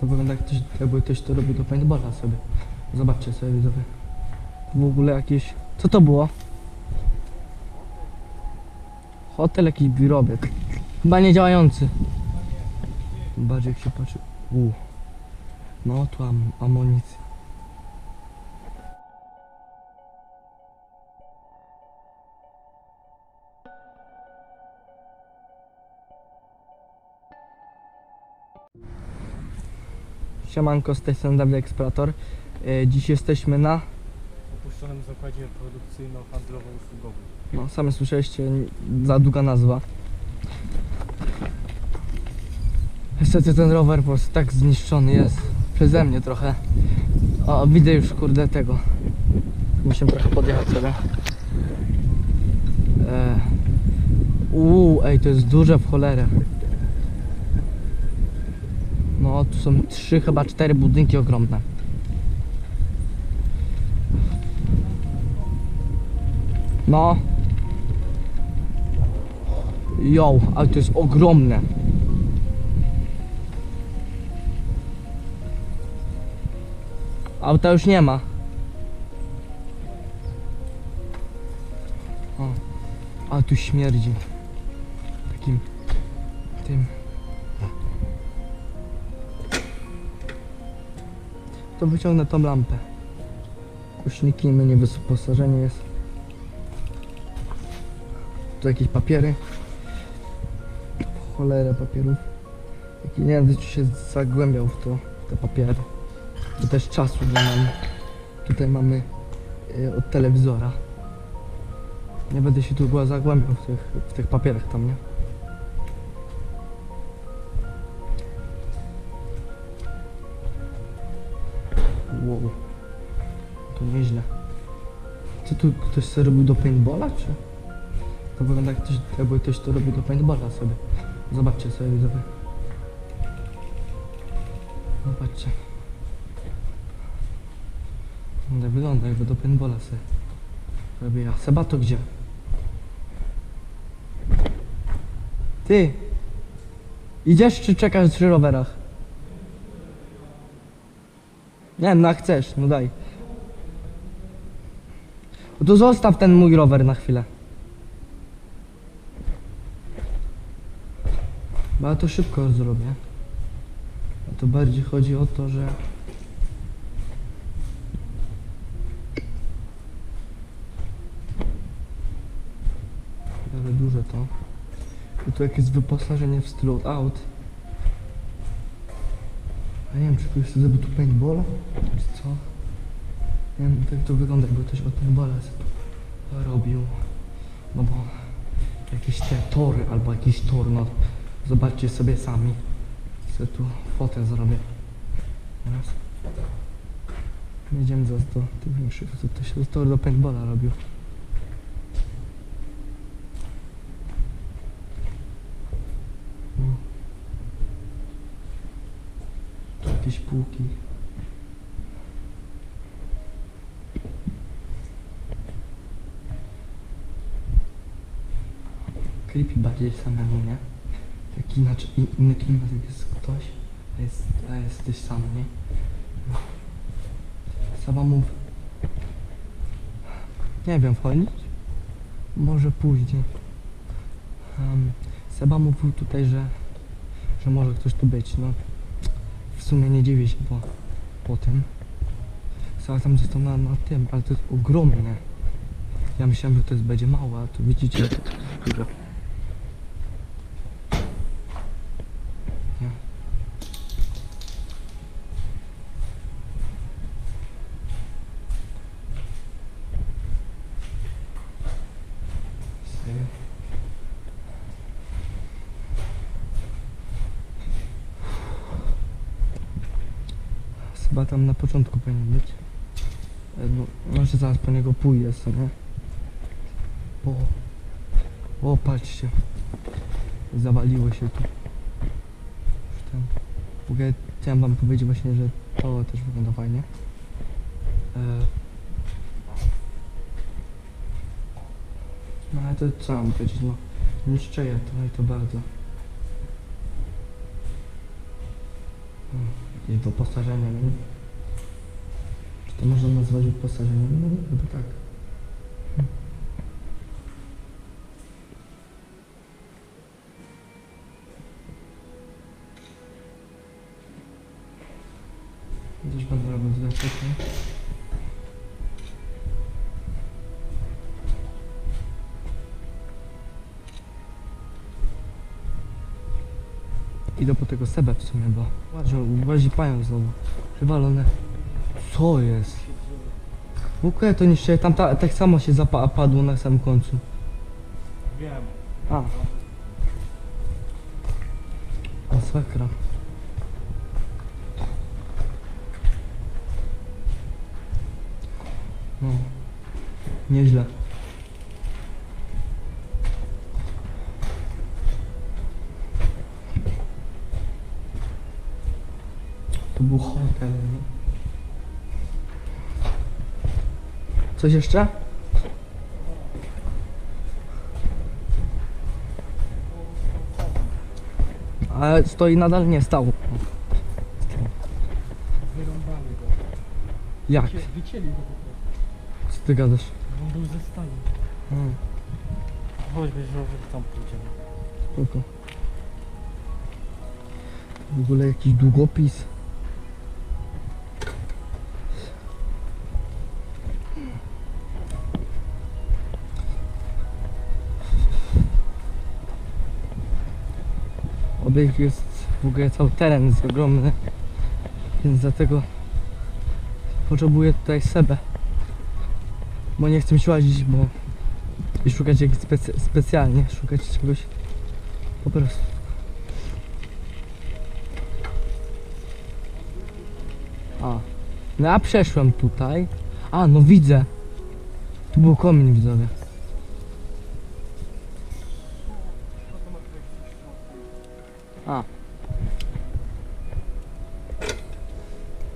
To wygląda jak ktoś, jakby ktoś to robił do paintballa sobie. Zobaczcie sobie widzowie. W ogóle jakieś... Co to było? Hotel jakiś biurobieg. Chyba nie działający. Bardziej jak się patrzy. U. No tu am amunicja. Siemanko, z tej strony Dawid Eksplorator. E, Dziś jesteśmy na, opuszczonym zakładzie produkcyjno-handlowo-usługowym. no sami słyszeliście, za długa nazwa. Niestety ten rower po prostu tak zniszczony jest przeze mnie trochę. O, widzę już kurde tego. Musimy trochę podjechać sobie. E, Uuu, ej, to jest duże w cholerę. No, tu są trzy, chyba cztery budynki ogromne. No. Jo, ale to jest ogromne. Auta już nie ma. O, ale tu śmierdzi. Takim tym. To wyciągnę tą lampę. Kuśniki, no nie wyposażenie jest. Tu jakieś papiery. Cholerę papierów. Jaki nie wiem, czy się zagłębiał w to, w te papiery. Tu też czasu nie mam. Tutaj mamy y, od telewizora. Nie będę się tu była zagłębiał w tych, w tych papierach tam, nie? To nieźle. Co tu ktoś sobie robił do paintballa, czy? To wygląda jak ktoś, jakby ktoś to robił do paintballa sobie. Zobaczcie sobie widzowie. Zobaczcie. Wygląda, wygląda jakby do paintballa sobie robię ja. Seba to gdzie? Ty! Idziesz czy czekasz przy rowerach? Nie no jak chcesz, no daj. No to zostaw ten mój rower na chwilę. Bo ja to szybko zrobię. A to bardziej chodzi o to, że... Ale duże to. I tu jakieś wyposażenie w stylu aut. A nie wiem, czy ktoś chce zrobić tu paintballa, czy co? Nie wiem, tak to wygląda, jakby ktoś od paintballa robił. No bo jakieś te tory, albo jakiś tor, no zobaczcie sobie sami. Co tu fotę zrobię. Teraz. Jedziemy za to tych większych, co to się tor do paintballa robił. Jakieś półki. Creepy bardziej samemu, nie? Jak inaczej, in- inny klimat jak jest ktoś, a jest, a jesteś sam, nie? Sama mów. Nie wiem, wchodzić? Może później. Um, Seba mówił tutaj, że, że może ktoś tu być, no. Sumie nie dziwię się po, po tym. Tam został na, na tym, ale to jest ogromne. Ja myślałem, że to jest będzie małe, a tu widzicie, to jest. Nie. Serio? Chyba tam na początku powinien być. E, No, może zaraz po niego pójdę sobie. O, o patrzcie. Zawaliło się tu. Ten. W ogóle chciałem wam powiedzieć właśnie, że to też wygląda fajnie. E... No ale to co mam powiedzieć, no. Niszczę je to i to bardzo. Jakieś wyposażenie, nie? Czy to można nazwać wyposażeniem? No chyba tak. Też będę robił tutaj Idę po tego Sebę w sumie, bo łazi, łazi pająk znowu. Wywalone. Co jest? W ogóle to niszczy, tam ta, tak samo się zapadło na samym końcu. Wiem. A. Masakra. No. Nieźle. To był hotel, nie? Coś jeszcze? Ale stoi nadal nie stał. Wyrąbali go. Jak? Wycie- Wycięli go po prostu. Co ty gadasz? On był ze stali. Hmm, Chodź, weź rower, tam pójdziemy. spoko. W ogóle jakiś długopis. Obiekt jest w ogóle cały teren jest ogromny, więc dlatego potrzebuję tutaj sebę. Bo nie chcę się łazić, bo i szukać jakiś specy- specjalnie, szukać czegoś po prostu. A, no ja przeszłem tutaj. A, no widzę. Tu był komin widzowie. A.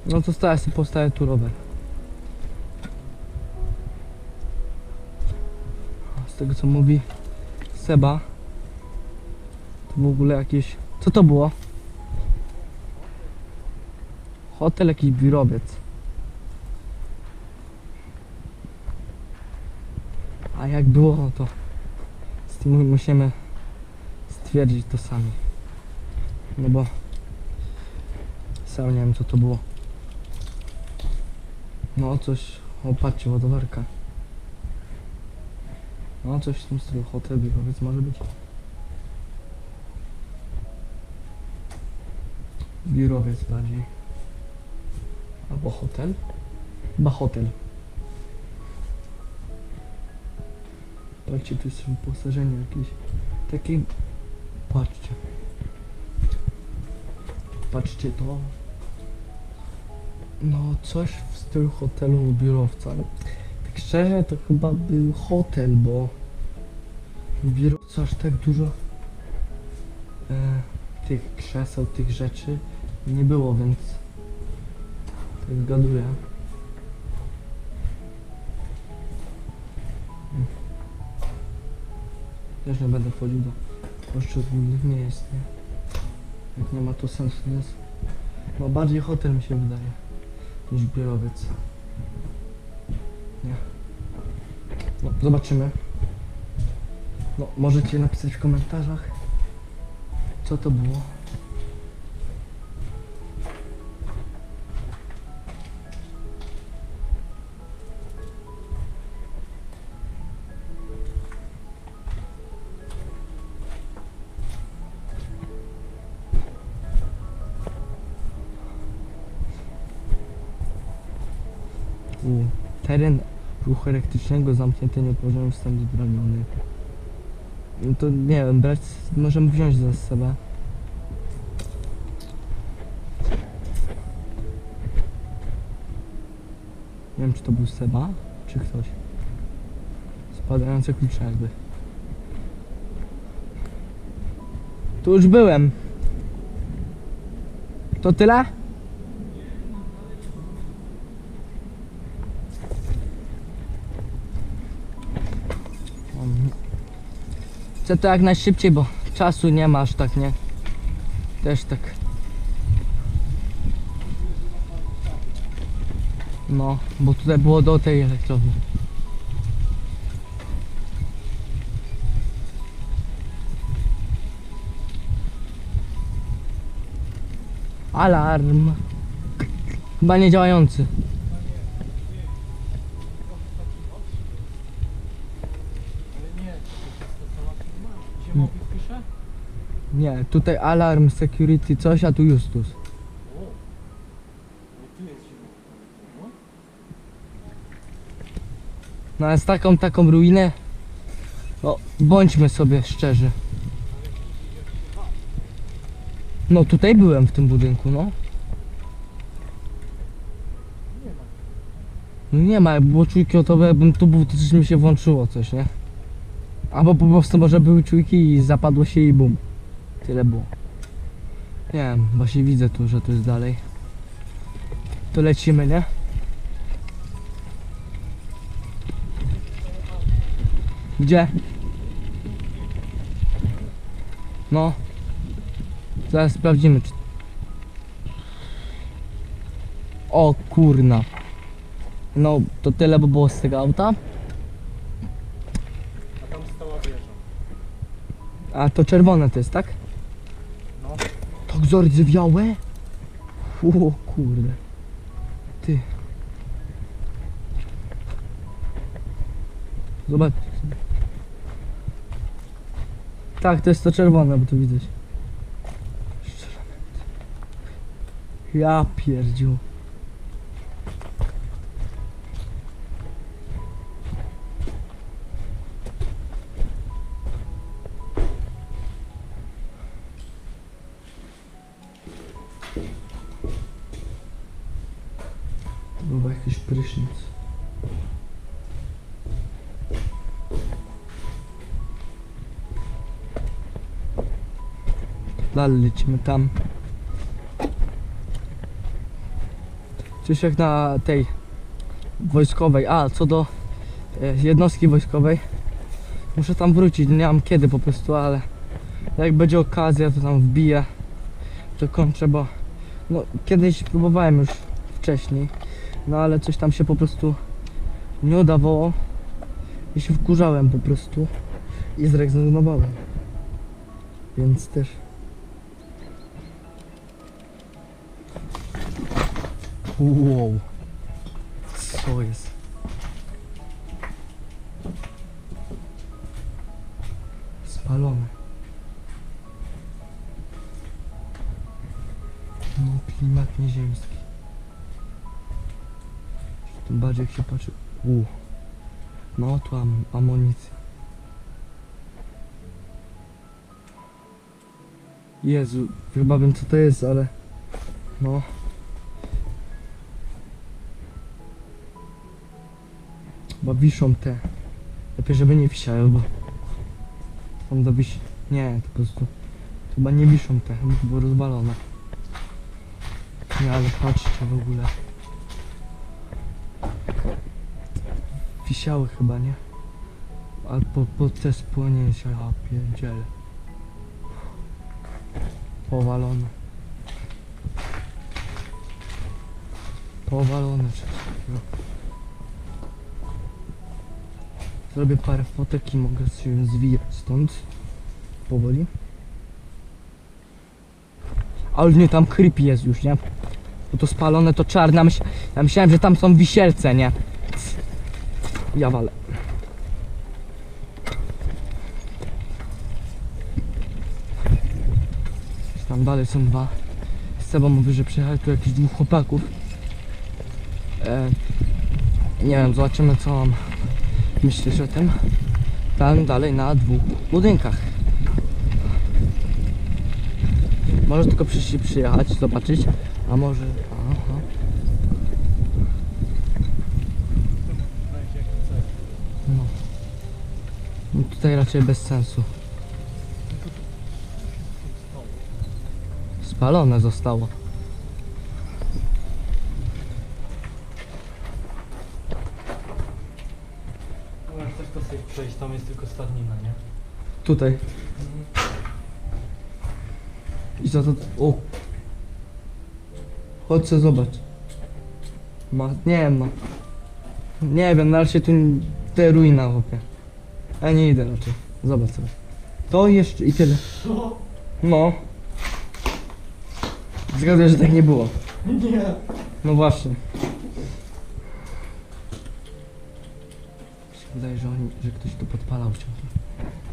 No to stałem sobie postawię tu rower. Z tego co mówi Seba, to w ogóle jakieś... Co to było? Hotel, jakiś biurowiec. A jak było, no to musimy stwierdzić to sami. No bo sam nie wiem co to było. No coś, o patrzcie, ładowarka. No coś w tym stylu, hotel, biurowiec może być. Biurowiec bardziej. Albo hotel? Chyba hotel. Patrzcie, tu jest wyposażenie jakieś. Takie... Patrzcie. Patrzcie to. No, coś w stylu hotelu biurowca. Tak szczerze, to chyba był hotel, bo w biurowcu aż tak dużo e, tych krzeseł, tych rzeczy nie było, więc tak zgaduję. Też nie będę wchodził do poszczególnych miejsc, nie? Jak nie ma to sensu, więc no bardziej hotel mi się wydaje niż biurowiec. Nie. No, zobaczymy. No, możecie napisać w komentarzach, co to było. Elektrycznego zamknięty nie poziom wstęp zbroniony. No to nie wiem, brać, możemy wziąć za sobą. Nie wiem czy to był Seba, czy ktoś. Spadające klucze jakby. Tu już byłem. To tyle? Chcę to jak najszybciej, bo czasu nie ma aż tak, nie? Też tak. No, bo tutaj było do tej elektrowni. Alarm. Chyba nie działający. Nie, tutaj alarm, security, coś, a tu Justus. No tu jest ziemowi. No. No a z taką, taką ruinę, no bądźmy sobie szczerzy. No tutaj byłem w tym budynku, no. No nie ma, jak było czujki otowe, jakbym tu był, to coś mi się włączyło coś, nie? Albo po prostu może były czujki i zapadło się i bum. Tyle było. Nie wiem, właśnie widzę tu, że to jest dalej. To lecimy, nie? Gdzie? No. Zaraz sprawdzimy, czy... O kurna. No, to tyle by było z tego auta. A tam stała wieża. A to czerwone to jest, tak? Tak zardzewiałe? O kurde. Ty. Zobacz. Tak, to jest to czerwone, bo tu widać. Ja pierdziu. Jakiś prysznic. Dalej lecimy tam. Coś jak na tej wojskowej. A, co do e, jednostki wojskowej. Muszę tam wrócić, nie mam kiedy po prostu, ale jak będzie okazja, to tam wbiję. To kończę, bo no, kiedyś próbowałem już wcześniej, no ale coś tam się po prostu nie udawało i się wkurzałem po prostu i zrezygnowałem. Więc też. Wow. Co jest? Spalone. No klimat nieziemski. Tym bardziej jak się patrzy. U. No tu am amunicja. Jezu, chyba wiem co to jest, ale no. Chyba wiszą te. Lepiej żeby nie wisiały, bo tam do wisi. Nie, to po prostu. Chyba nie wiszą te, bo było rozwalone. Nie, ale patrzcie w ogóle. Wisiały chyba, nie? Ale po, po te spłonięcia, ja pierdzielę. Powalone. Powalone coś takiego. Zrobię parę fotek i mogę się zwijać stąd. Powoli. Ale nie, tam creepy jest już, nie? Bo to spalone, to czarne. Ja myślałem, że tam są wisielce, nie? Ja walę. Tam dalej są dwa. Seba mówi, że przyjechali tu jakichś dwóch chłopaków. E, nie wiem, zobaczymy co mam myśleć o tym. Tam dalej na dwóch budynkach. Może tylko przyszli przyjechać, zobaczyć, a może... Aha. Weź jak chcesz. No. no tutaj raczej bez sensu. Spalone zostało. No jak chcesz to sobie przejść, tam jest tylko stadnina, nie? Tutaj. I za to... O! Chodź se zobacz. Ma, nie wiem no. Nie wiem, na razie tu te ruina chłopie. Ja nie idę raczej. Zobacz sobie. To jeszcze i tyle. No. Zgaduję, że tak nie było. Nie. No właśnie. Mi się Wydaje, że, oni, że ktoś tu podpalał ciągle.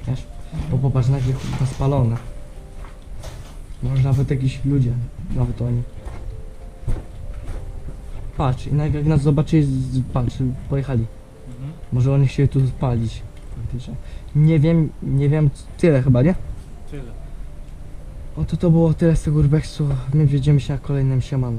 Wiesz? Bo popatrz, nagle chyba spalone. Może nawet jakiś ludzie, nawet oni. Patrz, i nagle jak nas zobaczyli, z- patrz, pojechali. Mhm. Może oni chcieli tu spalić. Faktycznie. Nie wiem, nie wiem, tyle chyba, nie? Tyle. Oto to było tyle z tego urbexu. My widzimy się na kolejnym siemanu.